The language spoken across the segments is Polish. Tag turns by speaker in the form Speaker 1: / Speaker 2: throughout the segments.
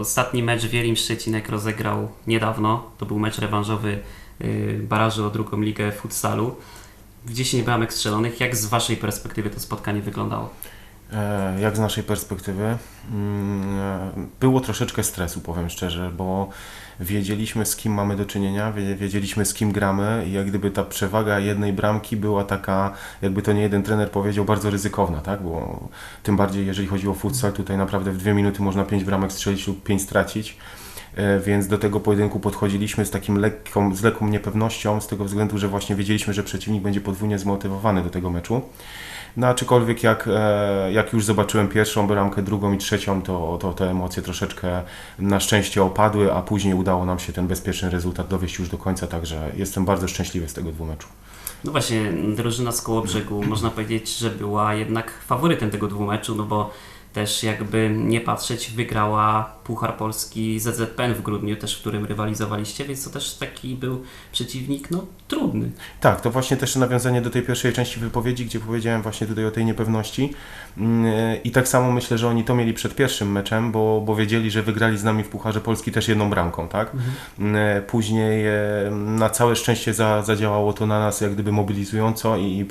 Speaker 1: Ostatni mecz Wielim Szczecinek rozegrał niedawno. To był mecz rewanżowy y, barażu o drugą ligę futsalu. W 10 bramek strzelonych. Jak z Waszej perspektywy to spotkanie wyglądało?
Speaker 2: E, Jak z naszej perspektywy? Mm, e, Było troszeczkę stresu, powiem szczerze, bo wiedzieliśmy z kim mamy do czynienia, wie- wiedzieliśmy z kim gramy i jak gdyby ta przewaga jednej bramki była taka, jakby to nie jeden trener powiedział, bardzo ryzykowna, tak? Bo tym bardziej jeżeli chodzi o futsal, tutaj naprawdę w dwie minuty można pięć bramek strzelić lub pięć stracić. E, Więc do tego pojedynku podchodziliśmy z takim lekką, z lekką niepewnością, z tego względu, że właśnie wiedzieliśmy, że przeciwnik będzie podwójnie zmotywowany do tego meczu. No aczkolwiek jak, e, jak już zobaczyłem pierwszą bramkę, drugą i trzecią, to, to te emocje troszeczkę na szczęście opadły, a później udało nam się ten bezpieczny rezultat dowieść już do końca, także jestem bardzo szczęśliwy z tego dwumeczu.
Speaker 1: No właśnie, drużyna z Kołobrzegu można powiedzieć, że była jednak faworytem tego dwumeczu, no bo też jakby nie patrzeć, wygrała Puchar Polski ZZPN w grudniu, też w którym rywalizowaliście, więc to też taki był przeciwnik, no trudny.
Speaker 2: Tak, to właśnie też nawiązanie do tej pierwszej części wypowiedzi, gdzie powiedziałem właśnie tutaj o tej niepewności. Mm, I tak samo myślę, że oni to mieli przed pierwszym meczem, bo, bo wiedzieli, że wygrali z nami w Pucharze Polski też jedną bramką, tak? Mm, Później e, na całe szczęście za, zadziałało to na nas jak gdyby mobilizująco i,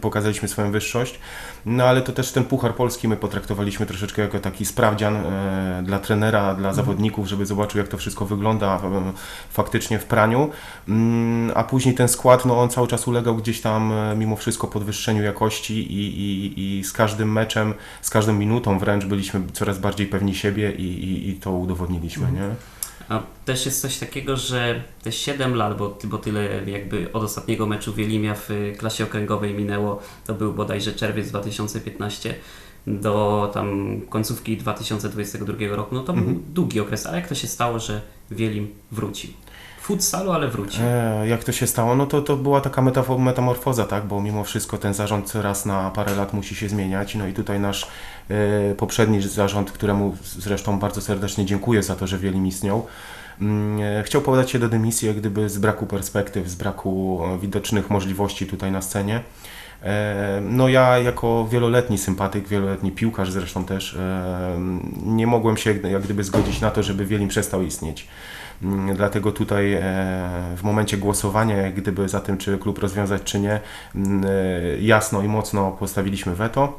Speaker 2: pokazaliśmy swoją wyższość. No ale to też ten Puchar Polski my potraktowaliśmy troszeczkę jako taki sprawdzian e, dla trenera, dla zawodników, żeby zobaczył jak to wszystko wygląda e, faktycznie w praniu. Mm, A później ten skład, no on cały czas ulegał gdzieś tam e, mimo wszystko podwyższeniu jakości i, i, i z każdym meczem, z każdą minutą wręcz byliśmy coraz bardziej pewni siebie i, i, i to udowodniliśmy, nie?
Speaker 1: A też jest coś takiego, że te 7 lat, bo, bo tyle jakby od ostatniego meczu Wielimia w y, klasie okręgowej minęło, to był bodajże czerwiec 2015 do tam końcówki 2022 roku, no to był długi okres, ale jak to się stało, że Wielim wrócił? Futsalu, ale wrócił.
Speaker 2: E, jak to się stało? No to, to była taka metamorfoza, tak? Bo mimo wszystko ten zarząd raz na parę lat musi się zmieniać. No i tutaj nasz e, poprzedni zarząd, któremu zresztą bardzo serdecznie dziękuję za to, że Wielim istniał, chciał podać się do dymisji, jak gdyby z braku perspektyw, z braku e, widocznych możliwości tutaj na scenie. E, No ja jako wieloletni sympatyk, wieloletni piłkarz zresztą też, e, nie mogłem się jak gdyby zgodzić na to, żeby Wielim przestał istnieć. Mm, Dlatego tutaj e, w momencie głosowania, jak gdyby za tym, czy klub rozwiązać, czy nie, mm, e, jasno i mocno postawiliśmy weto.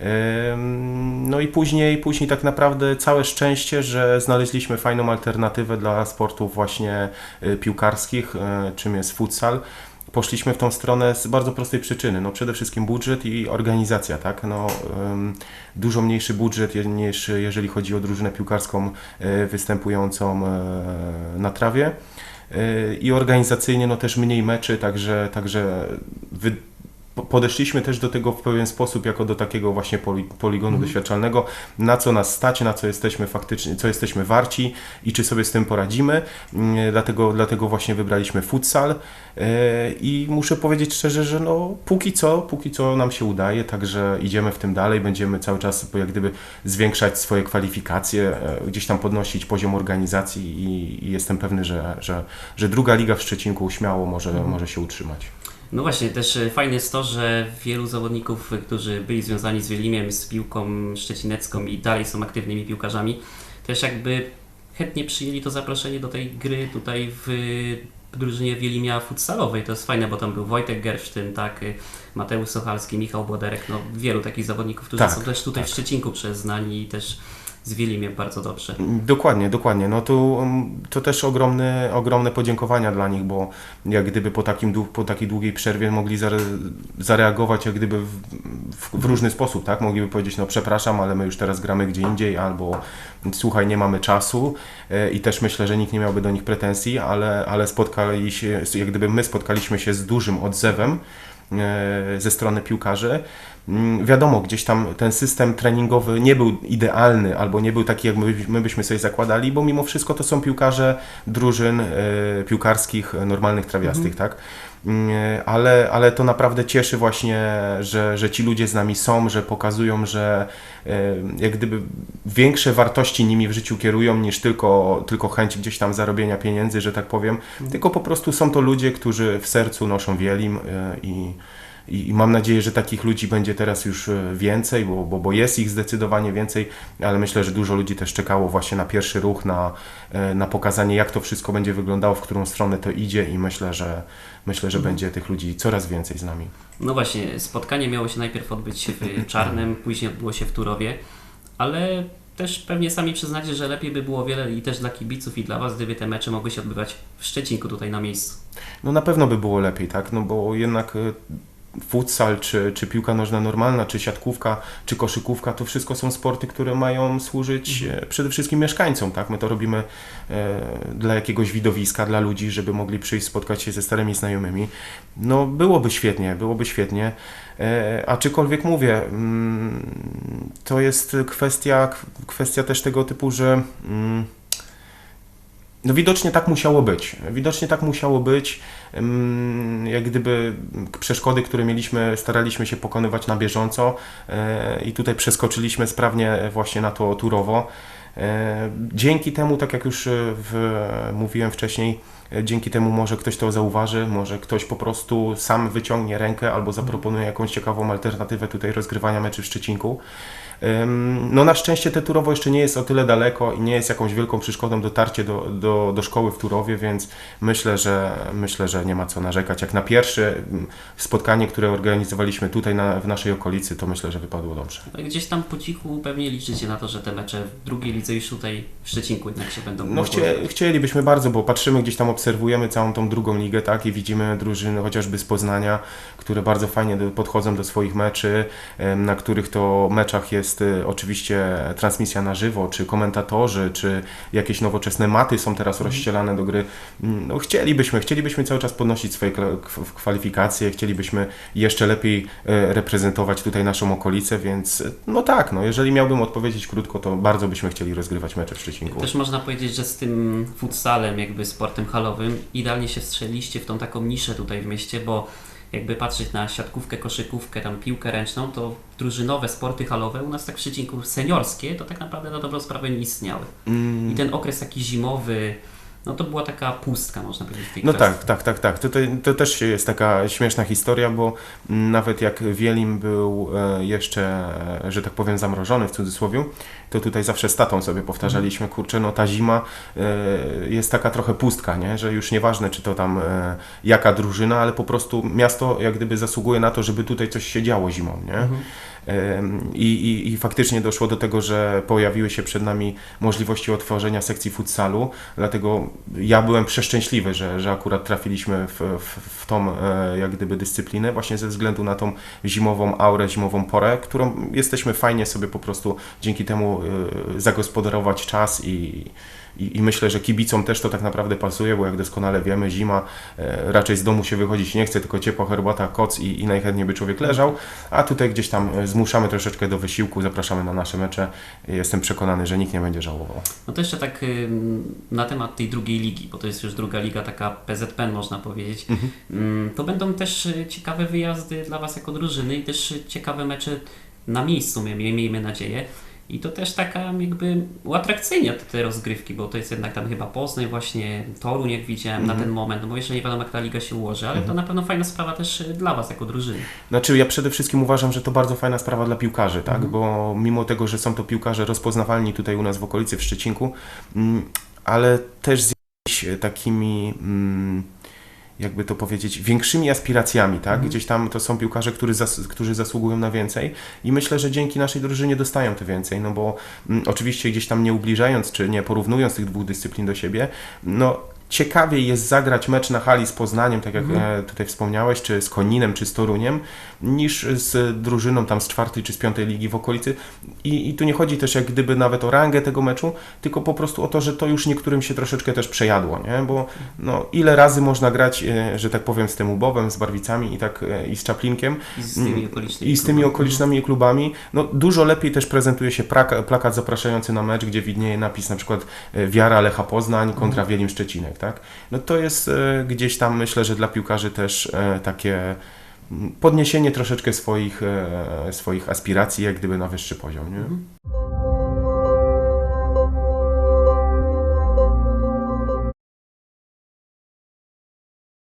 Speaker 2: Em, No i później, później tak naprawdę całe szczęście, że znaleźliśmy fajną alternatywę dla sportów właśnie e, piłkarskich, e, czym jest futsal. Poszliśmy w tą stronę z bardzo prostej przyczyny. No przede wszystkim budżet i organizacja, tak? No, dużo mniejszy budżet niż jeżeli chodzi o drużynę piłkarską e, występującą e, na trawie. E, I organizacyjnie no też mniej meczy, także, także podeszliśmy też do tego w pewien sposób jako do takiego właśnie poli, poligonu doświadczalnego, na co nas stać, na co jesteśmy faktycznie, co jesteśmy warci i czy sobie z tym poradzimy. Mm, Dlatego, dlatego właśnie wybraliśmy futsal E, i muszę powiedzieć szczerze, że no póki co, póki co nam się udaje, także idziemy w tym dalej, będziemy cały czas jak gdyby zwiększać swoje kwalifikacje, e, gdzieś tam podnosić poziom organizacji i, i jestem pewny, że, że, że druga liga w Szczecinku śmiało może, może się utrzymać.
Speaker 1: No właśnie, też e, fajne jest to, że wielu zawodników, którzy byli związani z Wielimiem, z piłką szczecinecką i dalej są aktywnymi piłkarzami, też jakby chętnie przyjęli to zaproszenie do tej gry tutaj w drużynie Wielimia futsalowej. To jest fajne, bo tam był Wojtek Gersztyn, tak, e, Mateusz Sochalski, Michał Boderek, no wielu takich zawodników, którzy
Speaker 2: Tak,
Speaker 1: są też tutaj
Speaker 2: tak.
Speaker 1: w Szczecinku przeznani i też z Wielimiem bardzo dobrze.
Speaker 2: Dokładnie, dokładnie. No to, mm, to też ogromne, ogromne podziękowania dla nich, bo jak gdyby po, takim, po takiej długiej przerwie mogli zare, zareagować jak gdyby w, w, w różny sposób, tak? Mogliby powiedzieć, no przepraszam, ale my już teraz gramy gdzie indziej, albo słuchaj, nie mamy czasu e, i też myślę, że nikt nie miałby do nich pretensji, ale, ale spotkali się, jak gdyby my spotkaliśmy się z dużym odzewem e, ze strony piłkarzy. Mm, Wiadomo, gdzieś tam ten system treningowy nie był idealny albo nie był taki, jak my, my byśmy sobie zakładali, bo mimo wszystko to są piłkarze drużyn e, piłkarskich, e, normalnych, trawiastych, tak? Mm, Ale, ale to naprawdę cieszy właśnie, że, że ci ludzie z nami są, że pokazują, że e, jak gdyby większe wartości nimi w życiu kierują niż tylko, tylko chęć gdzieś tam zarobienia pieniędzy, że tak powiem, tylko po prostu są to ludzie, którzy w sercu noszą wielim e, i, i, i mam nadzieję, że takich ludzi będzie teraz już e, więcej, bo, bo, bo jest ich zdecydowanie więcej, ale myślę, że dużo ludzi też czekało właśnie na pierwszy ruch, na, e, na pokazanie, jak to wszystko będzie wyglądało, w którą stronę to idzie i myślę, że myślę, że będzie tych ludzi coraz więcej z nami.
Speaker 1: No właśnie, spotkanie miało się najpierw odbyć w Czarnem, później odbyło się w Turowie, ale też pewnie sami przyznacie, że lepiej by było wiele i też dla kibiców i dla Was, gdyby te mecze mogły się odbywać w Szczecinku tutaj na miejscu.
Speaker 2: No na pewno by było lepiej, tak? No bo jednak e, futsal, czy, czy piłka nożna normalna, czy siatkówka, czy koszykówka, to wszystko są sporty, które mają służyć e, przede wszystkim mieszkańcom, tak? My to robimy e, dla jakiegoś widowiska, dla ludzi, żeby mogli przyjść, spotkać się ze starymi znajomymi. No byłoby świetnie, byłoby świetnie. E, aczkolwiek mówię, mm, to jest kwestia, kwestia też tego typu, że mm, no widocznie tak musiało być. Widocznie tak musiało być. Jak gdyby przeszkody, które mieliśmy, staraliśmy się pokonywać na bieżąco e, i tutaj przeskoczyliśmy sprawnie właśnie na to turowo. E, Dzięki temu, tak jak już e, w, mówiłem wcześniej, e, dzięki temu może ktoś to zauważy, może ktoś po prostu sam wyciągnie rękę albo zaproponuje jakąś ciekawą alternatywę tutaj rozgrywania meczy w Szczecinku. No na szczęście te Turowo jeszcze nie jest o tyle daleko i nie jest jakąś wielką przeszkodą dotarcie do, do, do szkoły w Turowie, więc myślę, że myślę, że nie ma co narzekać. Jak na pierwsze spotkanie, które organizowaliśmy tutaj na, w naszej okolicy, to myślę, że wypadło dobrze.
Speaker 1: No gdzieś tam po cichu pewnie liczycie na to, że te mecze w drugiej lidze już tutaj w Szczecinku jednak się będą
Speaker 2: No chcie, chcielibyśmy bardzo, bo patrzymy gdzieś tam, obserwujemy całą tą drugą ligę, tak, i widzimy drużyny chociażby z Poznania, które bardzo fajnie podchodzą do swoich meczy, na których to meczach jest e, oczywiście transmisja na żywo, czy komentatorzy, czy jakieś nowoczesne maty są teraz rozścielane do gry. Mm, No chcielibyśmy, chcielibyśmy cały czas podnosić swoje kwalifikacje, chcielibyśmy jeszcze lepiej e, reprezentować tutaj naszą okolicę, więc no tak, no jeżeli miałbym odpowiedzieć krótko, to bardzo byśmy chcieli rozgrywać mecze w Szczecinku.
Speaker 1: Też można powiedzieć, że z tym futsalem, jakby sportem idealnie się strzeliście w tą taką niszę tutaj w mieście, bo jakby patrzeć na siatkówkę, koszykówkę, tam piłkę ręczną, to drużynowe sporty halowe u nas tak w Szczecinku seniorskie, to tak naprawdę na dobrą sprawę nie istniały.
Speaker 2: Mm.
Speaker 1: I ten okres taki zimowy, no to była taka pustka, można powiedzieć, w tej
Speaker 2: No
Speaker 1: kwestii.
Speaker 2: tak, tak, tak, tak. To, to, to też jest taka śmieszna historia, bo mm, nawet jak Wielim był e, jeszcze, e, że tak powiem, zamrożony w cudzysłowie, to tutaj zawsze z tatą sobie powtarzaliśmy, kurczę, no ta zima e, jest taka trochę pustka, nie? że już nieważne, czy to tam e, jaka drużyna, ale po prostu miasto jak gdyby zasługuje na to, żeby tutaj coś się działo zimą, nie? Em, I, i, I faktycznie doszło do tego, że pojawiły się przed nami możliwości otworzenia sekcji futsalu, dlatego ja byłem przeszczęśliwy, że, że akurat trafiliśmy w, w, w tą e, jak gdyby dyscyplinę, właśnie ze względu na tą zimową aurę, zimową porę, którą jesteśmy fajnie sobie po prostu dzięki temu zagospodarować czas i, i, I myślę, że kibicom też to tak naprawdę pasuje, bo jak doskonale wiemy, zima e, raczej z domu się wychodzić nie chce, tylko ciepła herbata, koc i, i najchętniej by człowiek leżał, a tutaj gdzieś tam e, zmuszamy troszeczkę do wysiłku, zapraszamy na nasze mecze. Jestem przekonany, że nikt nie będzie żałował.
Speaker 1: No to jeszcze tak na temat tej drugiej ligi, bo to jest już druga liga, taka PZPN można powiedzieć. Ym, To będą też y, ciekawe wyjazdy dla Was jako drużyny i też y, ciekawe mecze na miejscu, miej- miejmy nadzieję. I to też taka jakby uatrakcyjnia te, te rozgrywki, bo to jest jednak tam chyba Poznań, właśnie Toruń, jak widziałem na ten moment, no bo jeszcze nie wiadomo jak ta liga się ułoży, ale to na pewno fajna sprawa też y, dla Was jako drużyny.
Speaker 2: Znaczy, ja przede wszystkim uważam, że to bardzo fajna sprawa dla piłkarzy, tak? Bo mimo tego, że są to piłkarze rozpoznawalni tutaj u nas w okolicy, w Szczecinku, mm, ale też z jakimiś takimi, mm, jakby to powiedzieć, większymi aspiracjami, tak? Gdzieś tam to są piłkarze, którzy, zas, którzy zasługują na więcej i myślę, że dzięki naszej drużynie dostają to więcej, no bo mm, oczywiście gdzieś tam nie ubliżając, czy nie porównując tych dwóch dyscyplin do siebie, no ciekawiej jest zagrać mecz na hali z Poznaniem, tak jak e, tutaj wspomniałeś, czy z Koninem, czy z Toruniem, niż z drużyną tam z czwartej czy z piątej ligi w okolicy. I, I tu nie chodzi też jak gdyby nawet o rangę tego meczu, tylko po prostu o to, że to już niektórym się troszeczkę też przejadło, nie? Bo no, ile razy można grać, e, że tak powiem, z tym Ubowem, z Barwicami i tak e, i z Czaplinkiem,
Speaker 1: I z tymi
Speaker 2: Mm,
Speaker 1: okolicznymi
Speaker 2: i z tymi
Speaker 1: klubami.
Speaker 2: okolicznymi klubami, no dużo lepiej też prezentuje się plaka, plakat zapraszający na mecz, gdzie widnieje napis na przykład Wiara Lecha Poznań kontra
Speaker 1: Mhm.
Speaker 2: Wielim Szczecinek, tak? No to jest e, gdzieś tam myślę, że dla piłkarzy też e, takie podniesienie troszeczkę swoich, e, swoich aspiracji jak gdyby na wyższy poziom, nie?
Speaker 1: Mhm.